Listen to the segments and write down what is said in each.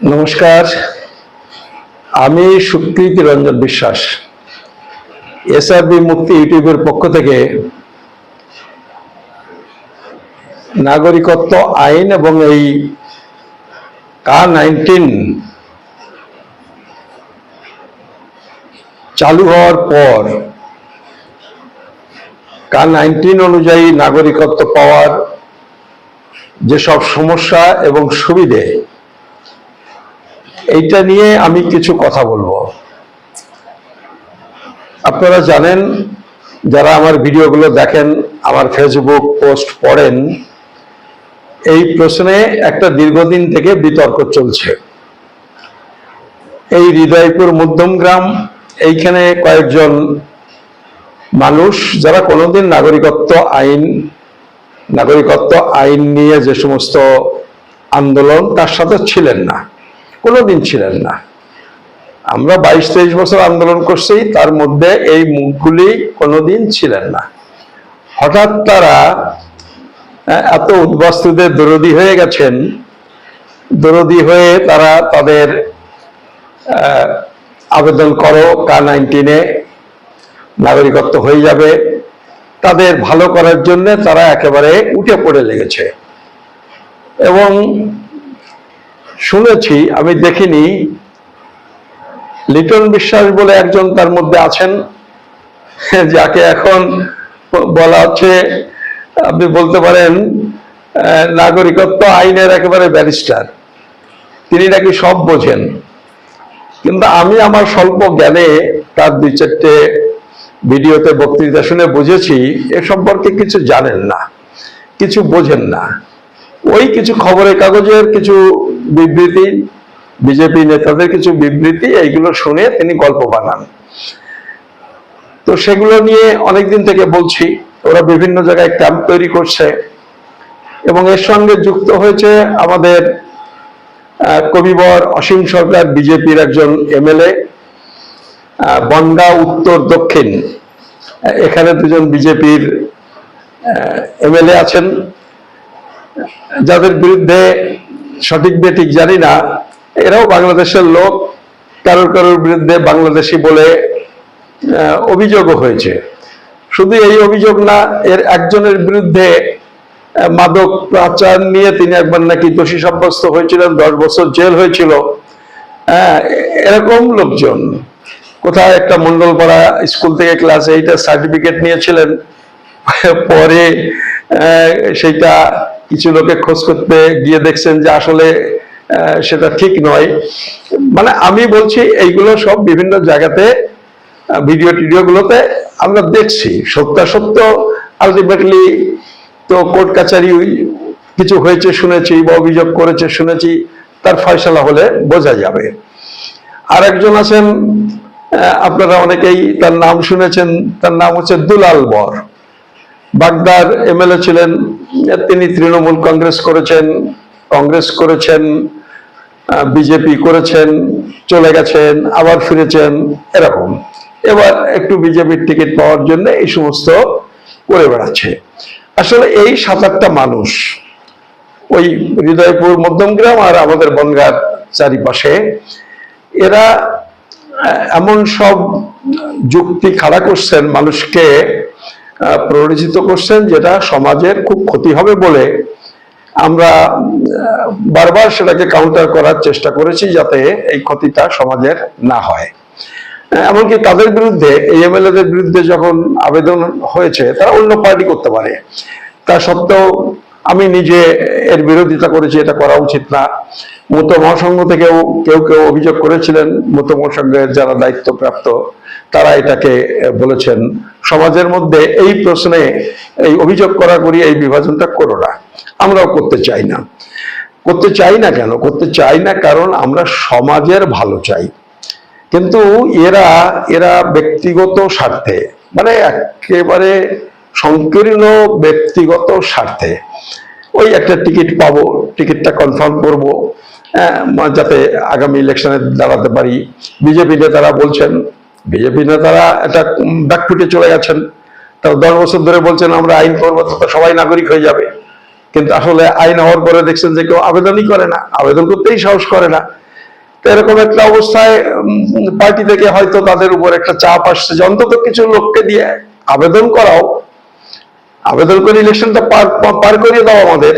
নমস্কার। আমি সুকৃতি রঞ্জন বিশ্বাস, এসআরবি মুক্তি ইউটিউবের পক্ষ থেকে নাগরিকত্ব আইন এবং এই কা নাইনটিন চালু হওয়ার পর কা নাইনটিন অনুযায়ী নাগরিকত্ব পাওয়ার যেসব সমস্যা এবং সুবিধে এইটা নিয়ে আমি কিছু কথা বলব। আপনারা জানেন, যারা আমার ভিডিওগুলো দেখেন, আমার ফেসবুক পোস্ট পড়েন, এই প্রশ্নে একটা দীর্ঘদিন থেকে বিতর্ক চলছে। এই হৃদয়পুর মধ্যমগ্রাম এইখানে কয়েকজন মানুষ, যারা কোনোদিন নাগরিকত্ব আইন নাগরিকত্ব আইন নিয়ে যে সমস্ত আন্দোলন, তার সাথে ছিলেন না। কোনোদিন ছিলেন না। আমরা বাইশ তেইশ বছর আন্দোলন করছি, তার মধ্যে এই মুখগুলি কোনোদিন ছিলেন না। হঠাৎ তারা এত উদ্বাস্তুদের দরদি হয়ে গেছেন, দরদি হয়ে তারা তাদের আবেদন করো কা নাইনটিনে নাগরিকত্ব হয়ে যাবে। তাদের ভালো করার জন্য তারা একেবারে উঠে পড়ে লেগেছে। এবং শুনেছি, আমি দেখিনি। লিটন বিশ্বাস বলে একজন তার মধ্যে আছেন, যাকে এখন বলা হচ্ছে, আপনি বলতে পারেন নাগরিকত্ব আইনের একেবারে ব্যারিস্টার। তিনি নাকি সব বোঝেন। কিন্তু আমি আমার স্বল্প জ্ঞানে তার দুই চারটে ভিডিওতে বক্তৃতা শুনে বুঝেছি, এ সম্পর্কে কিছু জানেন না, কিছু বোঝেন না। ওই কিছু খবরের কাগজের কিছু বিবৃতি, বিজেপি নেতাদের কিছু বিবৃতি, এইগুলো শুনে তিনি গল্প বানান। তো সেগুলো নিয়ে অনেকদিন থেকে বলছি, ওরা বিভিন্ন জায়গায় ক্যাম্প তৈরি করছে এবং এর সঙ্গে যুক্ত হয়েছে আমাদের কবিবর অসীম সরকার, বিজেপির একজন এমএলএ বনগা উত্তর দক্ষিণ। এখানে দুজন বিজেপির এমএলএ আছেন। যাদের বিরুদ্ধে সঠিক বেঠিক জানি না। এরাও বাংলাদেশের লোক। কারোর কারোর বিরুদ্ধে বাংলাদেশি বলে অভিযোগও হয়েছে। শুধু এই অভিযোগ না, এর একজনের বিরুদ্ধে মাদক পাচার নিয়ে তিনি একবার নাকি দোষী সাব্যস্ত হয়েছিলেন, দশ বছর জেল হয়েছিল। হ্যাঁ এরকম লোকজন। কোথায় একটা মন্ডলপাড়া স্কুল থেকে ক্লাস এইটার সার্টিফিকেট নিয়েছিলেন, পরে সেটা কিছু লোকে খোঁজ করতে গিয়ে দেখছেন যে আসলে সেটা ঠিক নয়। মানে আমি বলছি, এইগুলো সব বিভিন্ন জায়গাতে ভিডিও টিডিও গুলোতে আমরা দেখছি। সত্যাসত্য আলটিমেটলি তো কোর্ট কাছারি কিছু হয়েছে, শুনেছি বা অভিযোগ করেছে, শুনেছি, তার ফয়সলা হলে বোঝা যাবে। আর একজন আছেন আপনারা অনেকেই তার নাম শুনেছেন, তার নাম হচ্ছে দুলাল বর। বাগদার এমএলএ ছিলেন, তিনি তৃণমূল কংগ্রেস করেছেন কংগ্রেস করেছেন বিজেপি করেছেন, চলে গেছেন, আবার ফিরেছেন, এরকম। এবার একটু বিজেপির টিকিট পাওয়ার জন্য এই সমস্ত করে বেড়াচ্ছে। আসলে এই সাত আটটা মানুষ ওই হৃদয়পুর মধ্যমগ্রাম আর আমাদের বনগার চারিপাশে, এরা এমন সব যুক্তি খাড়া করছেন মানুষকে প্ররোচিত করছেন যেটা সমাজের খুব ক্ষতি হবে বলে আমরা বারবার সেটাকে কাউন্টার করার চেষ্টা করেছি যাতে এই ক্ষতিটা সমাজের না হয়। এমনকি তাদের বিরুদ্ধে এই এমএলএদের বিরুদ্ধে যখন আবেদন হয়েছে, তারা অন্য পার্টি করতে পারে। তা সত্ত্বেও আমি নিজে এর বিরোধিতা করেছি, এটা করা উচিত না। মতো মহাসংঘ থেকেও কেউ কেউ অভিযোগ করেছিলেন, মতো মহাসংঘের যারা দায়িত্বপ্রাপ্ত তারা এটাকে বলেছেন, সমাজের মধ্যে এই প্রশ্নে এই অভিযোগ করা করি এই বিভাজনটা করো না। আমরাও করতে চাই না। করতে চাই না কেন? করতে চাই না কারণ আমরা সমাজের ভালো চাই। কিন্তু এরা এরা ব্যক্তিগত স্বার্থে মানে একেবারে সংকীর্ণ ব্যক্তিগত স্বার্থে, ওই একটা টিকিট পাবো, টিকিটটা কনফার্ম করব যাতে আগামী ইলেকশনে দাঁড়াতে পারি। বিজেপি নেতারা বলছেন বিজেপি নেতারা একটা ব্যাকফুটে চলে গেছেন। তাও দশ বছর ধরে বলছেন, আমরা আইন করব তো সবাই নাগরিক হয়ে যাবে। কিন্তু আসলে আইন হওয়ার পরে দেখছেন যে কেউ আবেদনই করে না। আবেদন করতেই সাহস করে না। তো এরকম একটা অবস্থায় পার্টি থেকে হয়তো তাদের উপর একটা চাপ আসছে যে অন্তত কিছু লোককে দিয়ে আবেদন করাও। আবেদন করে ইলেকশনটা পার পার করিয়ে দাও আমাদের,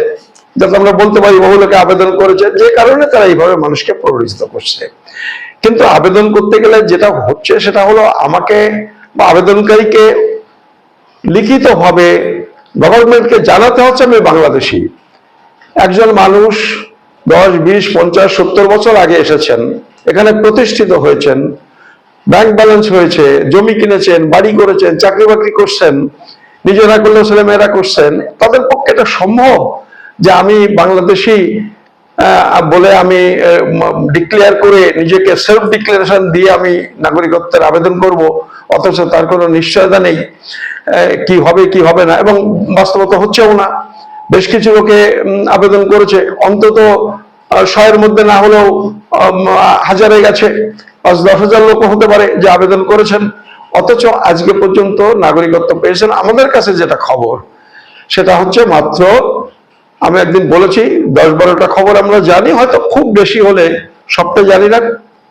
যাতে আমরা বলতে পারি, বহু লোকে আবেদন করেছে। যে কারণে তারা এইভাবে মানুষকে প্ররোচিত করছে। কিন্তু আবেদন করতে গেলে যেটা হচ্ছে সেটা হলো আমাকে বা আবেদনকারীকে লিখিতভাবে গভর্নমেন্টকে জানাতে হচ্ছে আমি বাংলাদেশি। একজন মানুষ দশ, বিশ, পঞ্চাশ, সত্তর বছর আগে এসেছেন, এখানে প্রতিষ্ঠিত হয়েছেন, ব্যাংক ব্যালেন্স হয়েছে, জমি কিনেছেন, বাড়ি করেছেন, চাকরি বাকরি করছেন, নিজেরা করলেও ছেলে মেয়েরা করছেন, তাদের পক্ষে এটা সম্ভব যে আমি বাংলাদেশি বলে আমি ডিক্লেয়ার করে নিজেকে সেলফ ডিক্লারেশন দিয়ে আমি নাগরিকত্বের আবেদন করব, অথচ তার কোনো নিশ্চয়তা নেই কি হবে কি হবে না, এবং বাস্তবতা হচ্ছেও না। বেশ কিছু লোকে আবেদন করেছে। অন্তত শয়ের মধ্যে না হলেও হাজারে গেছে, পাঁচ দশ হাজার লোক হতে পারে যে আবেদন করেছেন। অথচ আজকে পর্যন্ত নাগরিকত্ব পেয়েছেন। আমাদের কাছে যেটা খবর, সেটা হচ্ছে মাত্র আমি একদিন বলেছি, দশ বারোটা খবর আমরা জানি, হয়তো খুব বেশি হলে সবটা জানি না,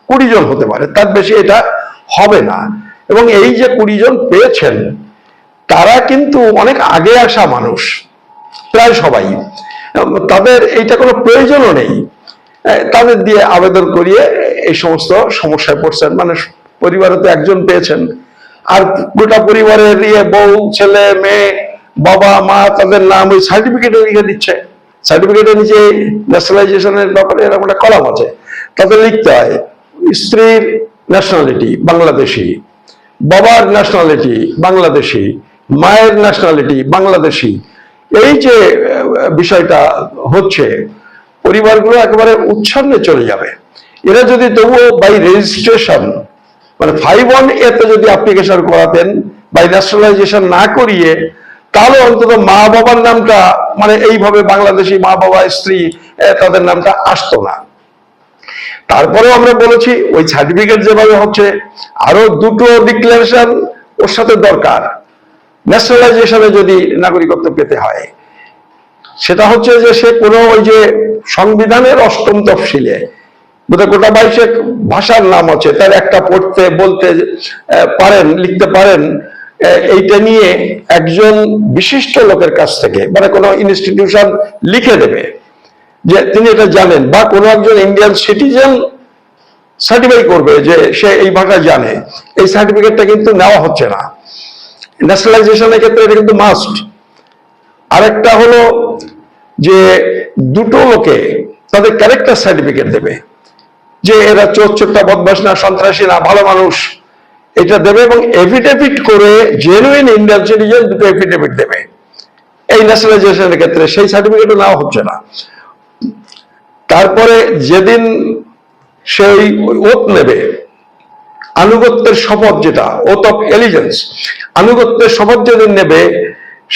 কুড়ি জন হতে পারে, তার বেশি এটা হবে না। এবং এই যে কুড়ি জন পেয়েছেন, তারা কিন্তু অনেক আগে আসা মানুষ, প্রায় সবাই। তাদের এইটা কোনো প্রয়োজনও নেই। তাদের দিয়ে আবেদন করিয়ে এই সমস্ত সমস্যায় পড়ছেন মানে পরিবারে তো একজন পেয়েছেন। আর গোটা পরিবারের ইয়ে বউ, ছেলে, মেয়ে বাবা, মা তাদের নাম ওই সার্টিফিকেটে লিখে দিচ্ছে সার্টিফিকেটের নিচে ন্যাশনালাইজেশনের ব্যাপারে এরকম একটা কলাম আছে। তাদের লিখতে হয়, স্ত্রীর ন্যাশনালিটি বাংলাদেশি, বাবার ন্যাশনালিটি বাংলাদেশি, মায়ের ন্যাশনালিটি বাংলাদেশি। এই যে বিষয়টা হচ্ছে, পরিবারগুলো একেবারে উচ্ছন্নে চলে যাবে। এরা যদি তবুও বাই রেজিস্ট্রেশন মানে ফাইভ ওয়ান এতে যদি অ্যাপ্লিকেশন করাতেন বাই ন্যাশনালাইজেশন না করিয়ে তাহলে অন্তত মা বাবার নামটা মানে এইভাবে বাংলাদেশি মা বাবা, স্ত্রী তাদের নামটা আসতো না। তারপরেও আমরা বলেছি, ওই সার্টিফিকেট যেভাবে হচ্ছে, আরও দুটো ডিক্লারেশন ওর সাথে দরকার। ন্যাশনালাইজেশনে যদি নাগরিকত্ব পেতে হয়। সেটা হচ্ছে যে সে কোনো ওই যে সংবিধানের অষ্টম তফসিলে, বোধহয় গোটা বাইশেক ভাষার নাম আছে, তার একটা পড়তে, বলতে পারেন, লিখতে পারেন এইটা নিয়ে একজন বিশিষ্ট লোকের কাছ থেকে মানে কোনো ইনস্টিটিউশন লিখে দেবে যে তিনি এটা জানেন, বা কোনো একজন ইন্ডিয়ান সিটিজেন সার্টিফাই করবে যে সে এই ভাষা জানে। এই সার্টিফিকেটটা কিন্তু নেওয়া হচ্ছে না। ন্যাশনালাইজেশনের ক্ষেত্রে এটা কিন্তু মাস্ট আরেকটা হলো যে দুটো লোকে তাদের ক্যারেক্টার সার্টিফিকেট দেবে। যে এরা চোর চোরটা বদমাস না, সন্ত্রাসী না, ভালো মানুষ এটা দেবে এবং এফিডেভিট করে জেনুইন সিটিজেন দুটো এফিডেভিট দেবে। এই ন্যাশনালাইজেশনের ক্ষেত্রে সেই সার্টিফিকেটও নেওয়া হচ্ছে না। তারপরে যেদিন সেই ওত নেবে আনুগত্যের শপথ যেটা ওত অফ এলিজেন্স আনুগত্যের শপথ যেদিন নেবে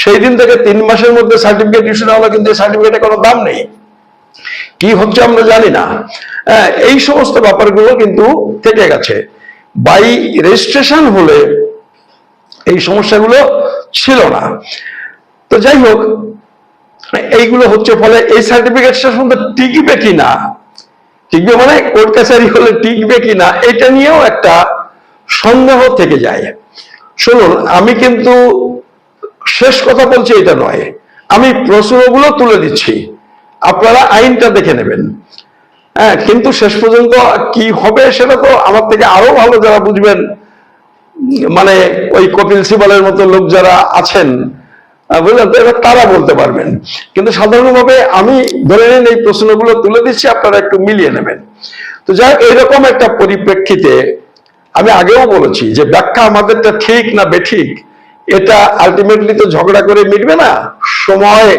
সেই দিন থেকে তিন মাসের মধ্যে সার্টিফিকেট ইস্যু না হলে কিন্তু সার্টিফিকেটের কোনো দাম নেই। কি হচ্ছে আমরা জানি না। হ্যাঁ, এই সমস্ত ব্যাপারগুলো কিন্তু থেকে গেছে। বাই রেজিস্ট্রেশন হলে এই সমস্যাগুলো ছিল না। তো যাই হোক, এইগুলো হচ্ছে ফলে এই সার্টিফিকেট শেষ পর্যন্ত টিকবে কি না টিকবে মানে কোর্ট কাছারি হলে টিকবে কি না এটা নিয়েও একটা সন্দেহ থেকে যায়। শুনুন, আমি কিন্তু শেষ কথা বলছি এটা নয়। আমি প্রশ্নগুলো তুলে দিচ্ছি। আপনারা আইনটা দেখে নেবেন। হ্যাঁ কিন্তু শেষ পর্যন্ত কি হবে সেটা তো আমার থেকে আরও ভালো যারা বুঝবেন মানে ওই কপিল সিবালের মতো লোক যারা আছেন বুঝলেন তো? এবার তারা বলতে পারবেন। কিন্তু সাধারণভাবে আমি ধরে নিন এই প্রশ্নগুলো তুলে দিচ্ছি, আপনারা একটু মিলিয়ে নেবেন। তো যাই হোক, এইরকম একটা পরিপ্রেক্ষিতে আমি আগেও বলেছি যে ব্যাখ্যা আমাদেরটা ঠিক না বেঠিক, এটা আলটিমেটলি তো ঝগড়া করে মিটবে না, সময়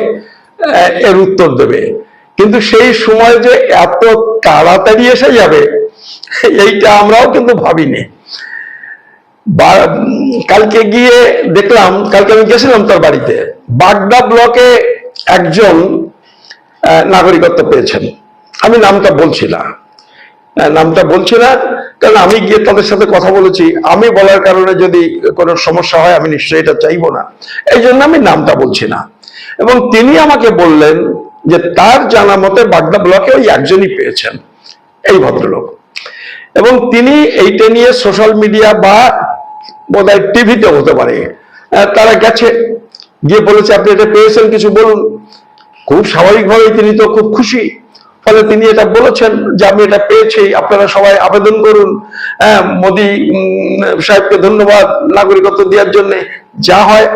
এর উত্তর দেবে। কিন্তু সেই সময় যে এত তাড়াতাড়ি এসে যাবে, এইটা আমরাও কিন্তু ভাবিনি। কালকে গিয়ে দেখলাম, কালকে আমি গেছিলাম তার বাড়িতে, বাগদা ব্লকে একজন নাগরিকত্ব পেয়েছেন। আমি নামটা বলছি না। নামটা বলছি না, কারণ আমি গিয়ে তাদের সাথে কথা বলেছি। আমি বলার কারণে যদি কোনো সমস্যা হয়, আমি নিশ্চয়ই এটা চাইব না। এই জন্য আমি নামটা বলছি না। এবং তিনি আমাকে বললেন যে তার জানা মতে বাগদা ব্লকে ওই একজনই পেয়েছেন এই ভদ্রলোক। এবং তিনি এইটা নিয়ে সোশ্যাল মিডিয়া বা বোধহয় টিভিতে হতে পারে তারা গেছে গিয়ে বলেছে আপনি এটা পেয়েছেন কিছু বলুন। খুব স্বাভাবিকভাবেই তিনি তো খুব খুশি। ফলে তিনি এটা বলেছেন যে আমি এটা পেয়েছি আপনারা সবাই আবেদন করুন। হ্যাঁ, মোদি সাহেবকে ধন্যবাদ নাগরিকত্ব দেওয়ার জন্য যা হয়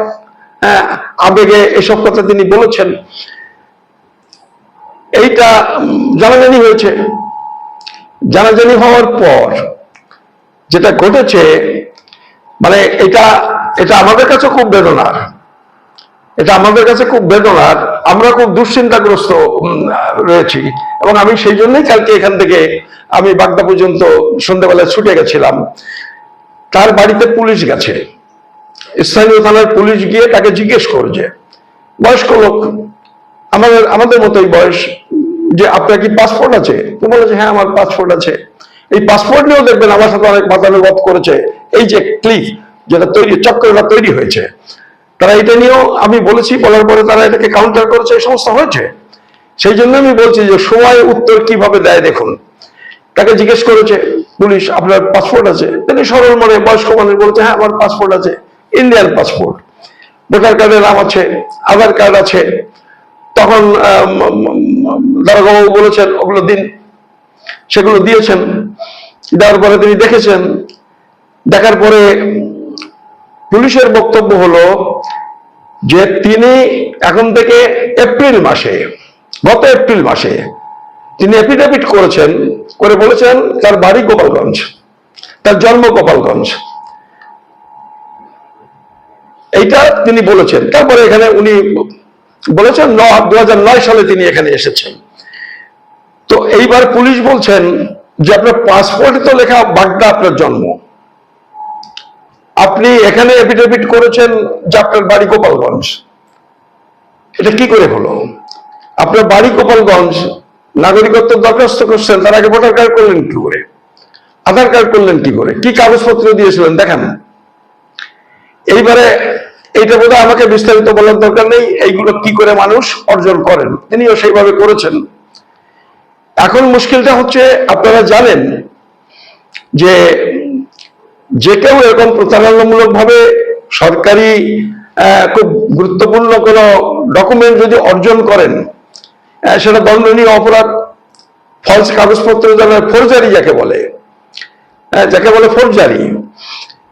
হ্যাঁ, আবেগে এসব কথা তিনি বলেছেন। এইটা জানাজানি হয়েছে। জানাজানি হওয়ার পর যেটা ঘটেছে মানে এটা এটা আমাদের কাছে খুব বেদনার এটা আমাদের কাছে খুব বেদনার আমরা খুব দুশ্চিন্তাগ্রস্ত রয়েছি। এবং আমি সেই জন্যই কালকে এখান থেকে আমি বাগদা পর্যন্ত সন্ধ্যাবেলায় ছুটে গেছিলাম। তার বাড়িতে পুলিশ গেছে। স্থানীয় থানার পুলিশ গিয়ে তাকে জিজ্ঞেস করছে। বয়স্ক লোক। আমাদের আমাদের মতোই বয়স যে আপনার কি পাসপোর্ট আছে? তো বলেছে হ্যাঁ আমার পাসপোর্ট আছে। এই পাসপোর্ট নিয়েও দেখবেন আমার সাথে অনেক বাতানুবাদ করেছে। এই যে ক্লিক যেটা তৈরি, চক্রটা তৈরি হয়েছে। তারা এটা নিয়েও আমি বলেছি, বলার পরে তারা এটাকে কাউন্টার করেছে, এই সমস্ত হয়েছে। সেই জন্য আমি বলছি যে, সময় উত্তর কীভাবে দেয় দেখুন। তাকে জিজ্ঞেস করেছে, পুলিশ, আপনার পাসপোর্ট আছে? তিনি সরল মনে বয়স্ক মানুষ বলছে হ্যাঁ আমার পাসপোর্ট আছে। ইন্ডিয়ান পাসপোর্ট ভোটার কার্ডের নাম আছে আধার কার্ড আছে তখন দারোগাবু বলেছেন, ওগুলো দিন। সেগুলো দিয়েছেন। দেওয়ার পরে তিনি দেখেছেন, দেখার পরে পুলিশের বক্তব্য হলো যে তিনি এখন থেকে এপ্রিল মাসে, গত এপ্রিল মাসে তিনি এফিডেভিট করেছেন, করে বলেছেন তার বাড়ি গোপালগঞ্জ, তার জন্ম গোপালগঞ্জ। এইটা তিনি বলেছেন। তারপরে এখানে উনি বলেছেন দু সালে তিনি এখানে এসেছেন। তো এইবার পুলিশ বলছেন যে আপনার পাসপোর্টে তো লেখা বাগদা আপনার জন্ম। আপনি এখানে এফিডেভিট করেছেন যে আপনার বাড়ি গোপালগঞ্জ। এটা কি করে হলো? আপনার বাড়ি গোপালগঞ্জ, নাগরিকত্ব দরখাস্ত করছেন, তার আগে ভোটার কার্ড করলেন কি করে? আধার কার্ড করলেন কি করে? কি কাগজপত্র দিয়েছিলেন? দেখান। এইবারে এইটা বোধহয় আমাকে বিস্তারিত বলার দরকার নেই। এইগুলো কি করে মানুষ অর্জন করেন? তিনিও সেইভাবে করেছেন। এখন মুশকিলটা হচ্ছে, আপনারা জানেন যে যে কেউ এরকম প্রতারণামূলক ভাবে সরকারি খুব গুরুত্বপূর্ণ কোন ডকুমেন্ট যদি অর্জন করেন সেটা দণ্ডনীয় অপরাধ ফলস কাগজপত্র যারা ফোরজারি যাকে বলে যাকে বলে ফোরজারি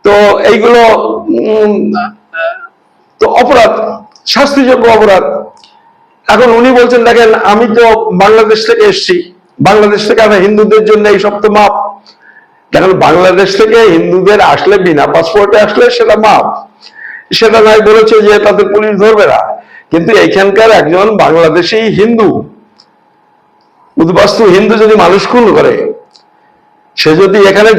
তো এইগুলো তো অপরাধ, শাস্তিযোগ্য অপরাধ। এখন উনি বলছেন, দেখেন, আমি তো বাংলাদেশ থেকে এসেছি। বাংলাদেশ থেকে আমরা হিন্দুদের জন্য এই সব তো মাপ। দেখেন, বাংলাদেশ থেকে হিন্দুদের আসলে বিনা পাসপোর্টে আসলে সেটা মাপ। সেটা নাই বলেছে যে তাদের পুলিশ ধরবে না। কিন্তু এইখানকার একজন বাংলাদেশি হিন্দু, উদ্বাস্তু হিন্দু যদি মানুষ খুন করে, সে যদি এখানে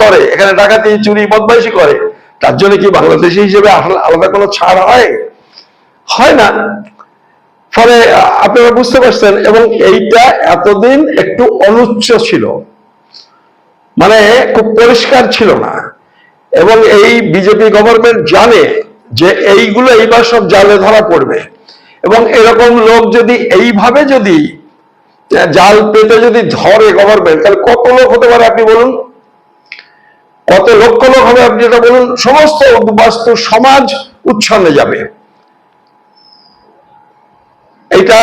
করে, এখানে ডাকাতি, চুরি, বদমাইশি করে তার জন্য কি বাংলাদেশি হিসেবে আলাদা কোনো ছাড় হয়? হয় না। ফলে আপনারা বুঝতে পারছেন, এবং এইটা এতদিন একটু অনুচ্চ ছিল। মানে খুব পরিষ্কার ছিল না। এবং এই বিজেপি গভর্নমেন্ট জানে যে এইগুলো এইবার সব জালে ধরা পড়বে। এবং এরকম লোক যদি এইভাবে যদি জাল পেতে যদি ধরে গভর্নমেন্ট তাহলে কত লোক হতে পারে আপনি বলুন? কত লক্ষ লোক হবে আপনি যেটা বলুন, সমস্ত বাস্তু সমাজ উচ্ছন্নে যাবে। এটা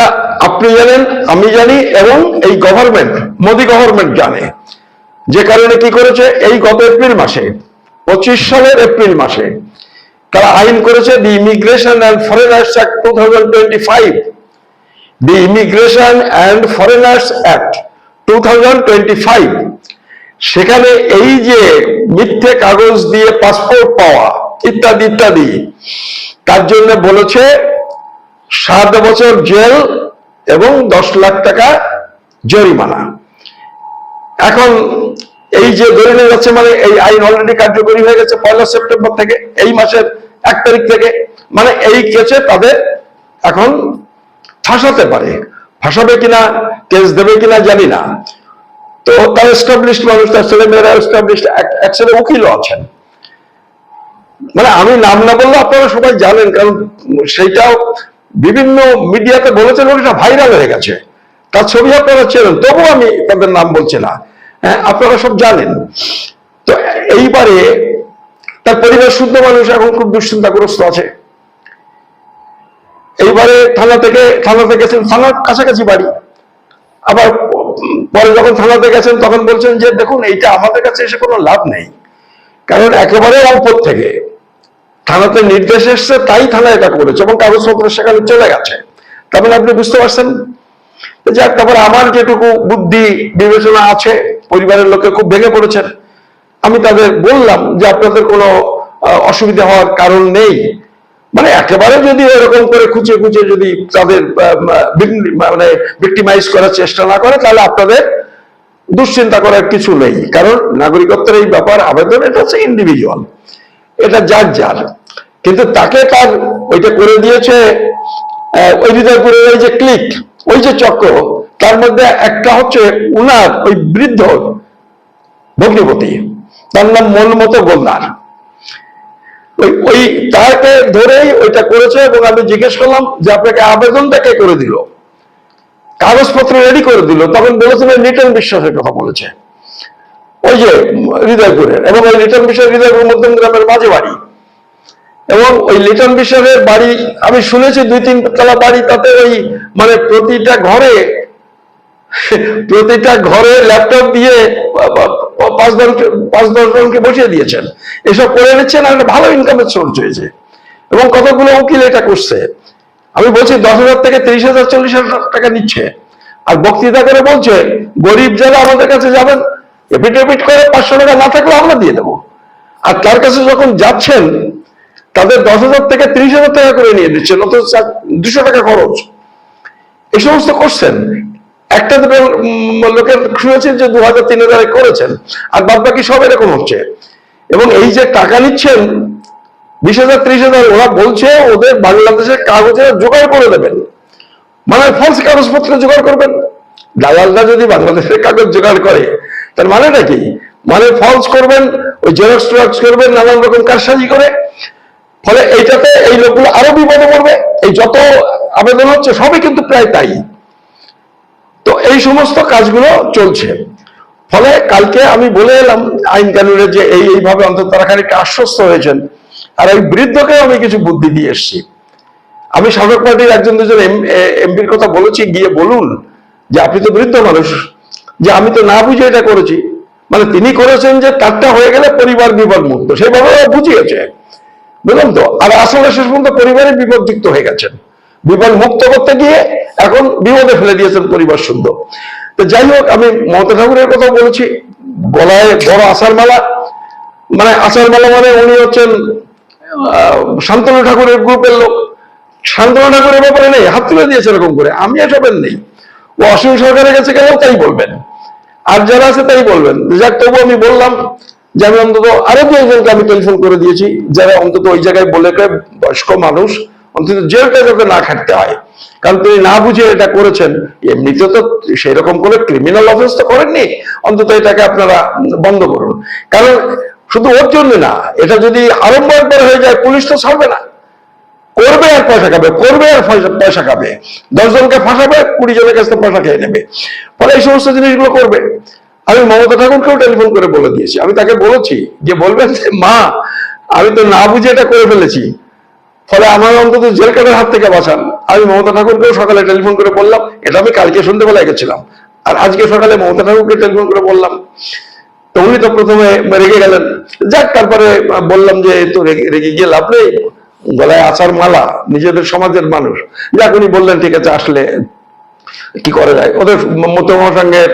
আপনি জানেন, আমি জানি, এবং এই গভর্নমেন্ট মোদি গভর্নমেন্ট জানে। যে কারণে কি করেছে, এই গত এপ্রিল মাসে, পঁচিশ সালের এপ্রিল মাসে, তারা আইন করেছে the immigration and foreigners act two thousand twenty five. The immigration and foreigners act two thousand twenty five. সেখানে এই যে মিথ্যে কাগজ দিয়ে পাসপোর্ট পাওয়া, ইত্যাদি ইত্যাদি, তার জন্য বলেছে সাত বছর জেল এবং দশ লাখ টাকা জরিমানা। এখন এই যে ধরে নিয়ে যাচ্ছে মানে এই আইন অলরেডি কার্যকরী হয়ে গেছে পয়লা সেপ্টেম্বর থেকে, এই মাসের এক তারিখ থেকে। মানে এই কেসে তাদের এখন ফাঁসাতে পারে। ফাঁসাবে কিনা কেস দেবে কিনা জানি না। তো তার এস্টাবলিশড মানুষ, তার ছেলে মেয়েরা এস্টাবলিশড এক ছেলে উকিলও আছেন। মানে আমি নাম না বললে আপনারা সবাই জানেন, কারণ সেইটাও বিভিন্ন মিডিয়াতে বলেছেন এটা ভাইরাল হয়ে গেছে। তার ছবি আপনারা চেনেন তবু আমি তাদের নাম বলছি না। হ্যাঁ আপনারা সব জানেন। তো এইবারে তার পরিবার শুদ্ধ মানুষ, এখন খুব দুশ্চিন্তাগ্রস্ত আছে। এইবারে থানা থেকে থানাতে গেছেন, থানার কাছাকাছি বাড়ি। আবার পরে যখন থানাতে গেছেন, তখন বলছেন যে, দেখুন, এইটা আমাদের কাছে এসে কোনো লাভ নেই। কারণ একেবারে অল্প থেকে থানাতে নির্দেশ এসছে, তাই থানা এটা করেছে এবং কাগজপত্র সেখানে চলে গেছে। তারপরে আপনি বুঝতে পারছেন? যাক, তারপরে আমার যেটুকু বুদ্ধি, বিবেচনা আছে, পরিবারের লোকে খুব ভেঙে পড়েছেন। আমি তাদের বললাম যে, আপনাদের কোনো অসুবিধা হওয়ার কারণ নেই। মানে একেবারে যদি এরকম করে খুঁচিয়ে খুঁচিয়ে যদি তাদের মানে ভিক্টিমাইজ করার চেষ্টা না করে, তাহলে আপনাদের দুশ্চিন্তা করার কিছু নেই। কারণ নাগরিকত্বের এই ব্যাপার, আবেদন এটা হচ্ছে ইন্ডিভিজুয়াল এটা যার যার। কিন্তু তাকে তার ওইটা করে দিয়েছে ওই হৃদয়পুরের ওই যে ক্লিক, ওই যে চক্র, তার মধ্যে একটা হচ্ছে উনার, ওই বৃদ্ধ ভগ্নিপতি। তার নাম মনমতো গোলদার ওই ওই তাকে ধরেই ওইটা করেছে এবং আমি জিজ্ঞেস করলাম যে আপনাকে আবেদনটা কে করে দিল? কাগজপত্র রেডি করে দিল। তখন বলেছিলেন লিটন বিশ্বাসের কথা বলেছে। ওই যে হৃদয়পুরের এবং ওই লিটন বিশ্বাস হৃদয়পুর মধ্যম গ্রামের মাঝে বাড়ি। এবং ওই লিটন বিশ্বাসের বাড়ি, আমি শুনেছি দুই তিন তলা বাড়ি, তাতে ওই মানে প্রতিটা ঘরে প্রতিটা ঘরে ল্যাপটপ দিয়ে পাঁচ দশ পাঁচ দশ জনকে বসিয়ে দিয়েছেন। এসব করে নিচ্ছেন আর একটা ভালো ইনকামের সোর্স হয়েছে। এবং কতগুলো উকিল এটা করছে? আমি বলছি দশ হাজার থেকে তিরিশ হাজার, চল্লিশ হাজার টাকা নিচ্ছে। আর বক্তৃতা করে বলছে, গরিব যারা আমাদের কাছে যাবেন এপিডেভিট করে পাঁচশো টাকা না থাকলে আমরা দিয়ে দেবো। আর তার কাছে যখন যাচ্ছেন, তাদের দশ হাজার থেকে তিরিশ হাজার টাকা করে নিয়ে দিচ্ছেন অথচ দুশো টাকা খরচ। এই সমস্ত করছেন। একটা দুটো লোকের শুনেছেন যে দু হাজার তিন হাজার করেছেন, আর বাদ বাকি সব এরকম হচ্ছে। এবং এই যে টাকা নিচ্ছেন, বিশ হাজার, ত্রিশ হাজার, ওরা বলছে ওদের বাংলাদেশের কাগজে জোগাড় করে দেবেন। মানে ফলস কাগজপত্র জোগাড় করবেন। দালালরা যদি বাংলাদেশের কাগজ জোগাড় করে, তার মানেটা কি? মানে ফলস করবেন, ওই জেরক্স টেরক্স করবেন, নানান রকম কারসাজি করে। ফলে এইটাতে এই লোকগুলো আরও বিপদে পড়বে। এই যত আবেদন হচ্ছে, সবই কিন্তু প্রায় তাই। তো এই সমস্ত কাজগুলো চলছে। ফলে কালকে আমি বলে এলাম আইন কানুনের যে এই এইভাবে অন্তত তারা আশ্বস্ত হয়েছেন। আর এই বৃদ্ধকে আমি কিছু বুদ্ধি দিয়ে এসছি। আমি শাসক পার্টির একজন দুজন এমপির কথা বলেছি, গিয়ে বলুন যে আপনি তো বৃদ্ধ মানুষ, যে আমি তো না বুঝে এটা করেছি। মানে তিনি করেছেন যে তারটা হয়ে গেলে পরিবার বিপদ মুক্ত সেভাবে বুঝিয়েছে। বুঝলাম তো, আর আসলে শেষ পর্যন্ত পরিবারে বিপদযুক্ত হয়ে গেছেন। বিপদ মুক্ত করতে গিয়ে এখন বিপদে ফেলে দিয়েছেন পরিবার সুন্দর। তো যাই হোক, আমি মমতা ঠাকুরের কথা বলেছি, গলায় বড় আষাঢ় মালা। মানে আষাঢ় মালা মানে উনি হচ্ছেন শান্তনু ঠাকুরের গ্রুপের লোক। শান্তনু ঠাকুরের ব্যাপারে নেই, হাত তুলে দিয়েছে এরকম করে। আমি এসবের নেই। ও অসীম সরকারের কাছে গেলেও তাই বলবেন। আর যারা আছে তাই বলবেন। যাক তবু আমি বললাম যে আমি অন্তত আরও দু একজনকে আমি টেলিফোন করে দিয়েছি, যারা অন্তত ওই জায়গায় বলে বয়স্ক মানুষ অন্তত জেলটা যাতে না খাটতে হয়। কারণ তিনি না বুঝে এটা করেছেন এমনিতে তো সেই রকম করে ক্রিমিনাল অফেন্স তো করেননি, অন্তত এটাকে আপনারা বন্ধ করুন। কারণ শুধু ওর জন্য না, এটা যদি আরম্ভ হয়ে যায়, পুলিশ তো ছাড়বে না। করবে আর পয়সা খাবে, করবে আর পয়সা খাবে। দশ জনকে ফাঁসাবে, কুড়ি জনের কাছ থেকে পয়সা খেয়ে নেবে। ফলে এই সমস্ত জিনিসগুলো করবে। আমি মমতা ঠাকুরকেও টেলিফোন করে বলে দিয়েছি। আমি তাকে বলেছি যে বলবেন মা, আমি তো না বুঝে এটা করে ফেলেছি। ফলে আমার অন্তত জেল কাটার হাত থেকে বাঁচান। আমি মমতা ঠাকুরকেও সকালে টেলিফোন করে বললাম, এটা আমি কালকে সন্ধ্যেবেলায় গেছিলাম। আর আজকে সকালে মমতা ঠাকুরকে টেলিফোন করে বললাম। তো উনি তো প্রথমে রেগে গেলেন। যাক, তারপরে বললাম যে তো রেগে গিয়ে লাভ নেই। গলায় আচার মালা, নিজেদের সমাজের মানুষ। যাক, উনি বললেন, ঠিক আছে, আসলে কি করা যায়? ওদের মতো মহাসংঘের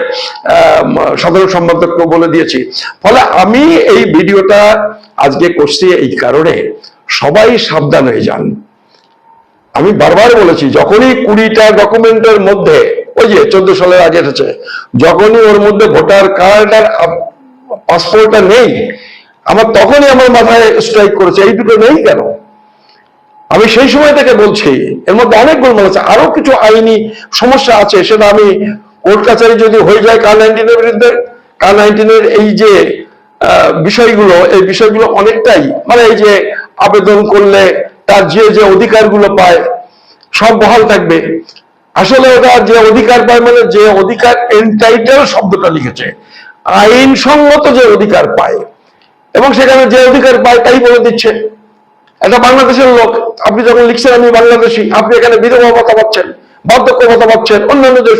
সাধারণ সম্পাদককে বলে দিয়েছি। ফলে আমি এই ভিডিওটা আজকে করছি এই কারণে সবাই সাবধান হয়ে যান। আমি বারবার বলেছি, যখনই কুড়িটা ডকুমেন্টের মধ্যে, ওই যে চোদ্দ সালের আগে এসেছে, যখনই ওর মধ্যে ভোটার কার্ড আর পাসপোর্টটা নেই, আমার তখনই আমার মাথায় স্ট্রাইক করেছে, এই দুটো নেই কেন? আমি সেই সময় থেকে বলছি, এর মধ্যে অনেক গোলমাল আছে, আরও কিছু আইনি সমস্যা আছে, সেটা আমি কোর্ট কাছারি যদি হয়ে যায় কার নাইনটিনের বিরুদ্ধে কার নাইনটিনের এই যে বিষয়গুলো, এই বিষয়গুলো অনেকটাই মানে এই যে আবেদন করলে তার যে যে অধিকারগুলো পায়, সব বহাল থাকবে। আসলে ওটা যে অধিকার পায় মানে যে অধিকার এনটাইটেল শব্দটা লিখেছে। আইনসঙ্গত যে অধিকার পায়, এবং সেখানে যে অধিকার পায় তাই বলে দিচ্ছে। এটা বাংলাদেশের লোক, আপনি যখন লিখছেন, আমি বাংলাদেশি আপনি এখানে বিধবা ভাতা পাচ্ছেন বার্ধক্য ভাতা পাচ্ছেন অন্যান্য যে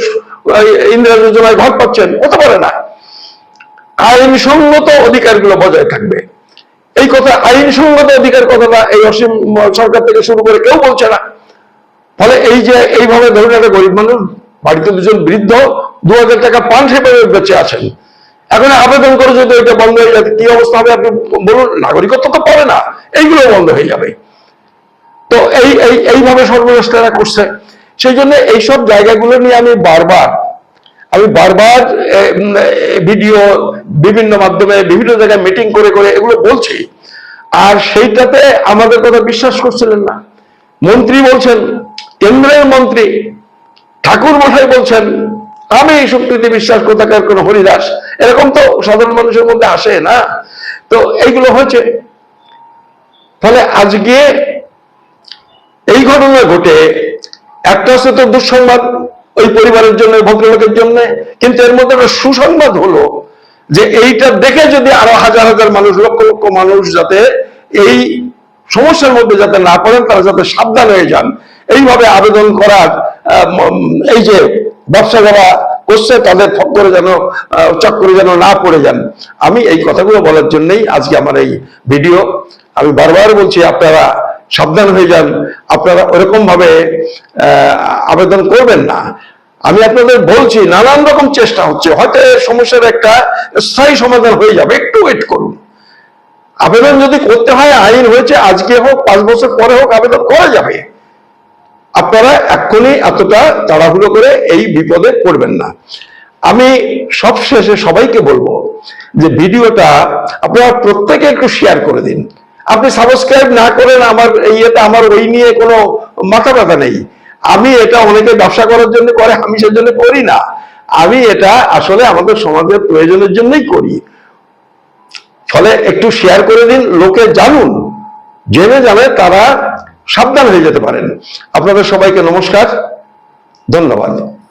ইন্দিরা যোজনায় ঘর পাচ্ছেন, হতে পারে না। আইনসঙ্গত অধিকারগুলো বজায় থাকবে। এই কথা আইনসঙ্গত অধিকার কথাটা এই অসীম সরকার থেকে শুরু করে কেউ বলছে না। ফলে এই যে এইভাবে ধরুন একটা গরিব মানুষ, বাড়িতে দুজন বৃদ্ধ, দু হাজার টাকা পান সেভাবে বেঁচে আছেন। এখন আবেদন করে যদি এটা বন্ধ হয়ে যাবে কি অবস্থা হবে আপনি বলুন, নাগরিকত্ব তো পারে না, এইগুলো বন্ধ হয়ে যাবে। তো এই এই, এইভাবে সর্বনাশ তারা করছে। সেই জন্য এইসব জায়গাগুলো নিয়ে আমি বারবার আমি বারবার ভিডিও, বিভিন্ন মাধ্যমে, বিভিন্ন জায়গায় মিটিং করে করে এগুলো বলছি। আর সেইটাতে আমাদের কথা বিশ্বাস করছিলেন না। মন্ত্রী বলছেন, কেন্দ্রের মন্ত্রী, ঠাকুর মশাই বলছেন, আমি এই শক্তিতে বিশ্বাস কোথাকার কোন হরিদাস? এরকম তো সাধারণ মানুষের মধ্যে আসে না। তো এইগুলো হয়েছে। ফলে আজকে এই ঘটনা ঘটে, একটা হচ্ছে তো দুঃসংবাদ ওই পরিবারের জন্য ভদ্রলোকের জন্য। কিন্তু এর মধ্যে একটা সুসংবাদ হলো যে এইটা দেখে যদি আরও হাজার হাজার মানুষ, লক্ষ লক্ষ মানুষ যাতে এই সমস্যার মধ্যে যাতে না পড়েন, তারা যাতে সাবধান হয়ে যান। এইভাবে আবেদন করার এই যে ব্যবসা যারা করছে, তাদের করে যেন চক্করে যেন না পড়ে যান। আমি এই কথাগুলো বলার জন্যই আজকে আমার এই ভিডিও। আমি বারবার বলছি, আপনারা সাবধান হয়ে যান। আপনারা ওরকম ভাবে আহ, আবেদন করবেন না। আমি আপনাদের বলছি নানান রকম চেষ্টা হচ্ছে। হয়তো সমস্যার একটা স্থায়ী সমাধান হয়ে যাবে। একটু ওয়েট করুন। আবেদন যদি করতে হয় আইন হয়েছে আজকে হোক পাঁচ বছর পরে হোক আবেদন করা যাবে। আপনারা এক্ষুনি এতটা তাড়াহুড়ো করে এই বিপদে পড়বেন না। আমি সবশেষে সবাইকে বলব যে ভিডিওটা আপনারা প্রত্যেকে একটু শেয়ার করে দিন। আপনি সাবস্ক্রাইব না করেন, আমার ইয়েতে, আমার ওই নিয়ে কোনো মাথা ব্যথা নেই। আমি এটা অনেকে ব্যবসা করার জন্য করে, আমি সেজন্য করি না। আমি এটা আসলে আমাদের সমাজের প্রয়োজনের জন্যই করি। ফলে একটু শেয়ার করে দিন, লোকে জানুন। জেনে জানে তারা সাবধান হয়ে যেতে পারেন। আপনাদের সবাইকে নমস্কার, ধন্যবাদ।